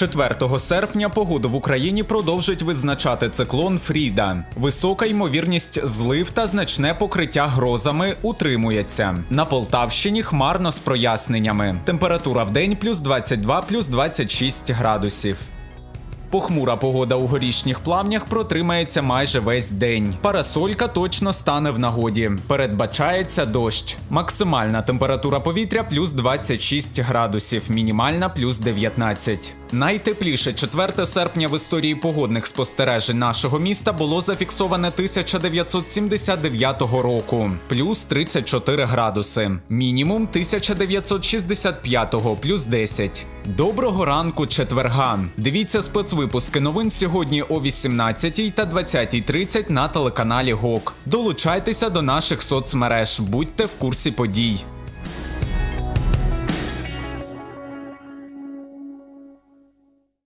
4 серпня погоду в Україні продовжить визначати циклон Фріда. Висока ймовірність злив та значне покриття грозами утримується. На Полтавщині хмарно з проясненнями. Температура в день плюс 22, плюс 26 градусів. Похмура погода у горішніх плавнях протримається майже весь день. Парасолька точно стане в нагоді. Передбачається дощ. Максимальна температура повітря плюс 26 градусів, мінімальна плюс 19. Найтепліше 4 серпня в історії погодних спостережень нашого міста було зафіксоване 1979 року, плюс 34 градуси. Мінімум 1965 плюс 10. Доброго ранку, четверга. Дивіться спецвипуски новин сьогодні о 18 та 20.30 на телеканалі ГОК. Долучайтеся до наших соцмереж, будьте в курсі подій.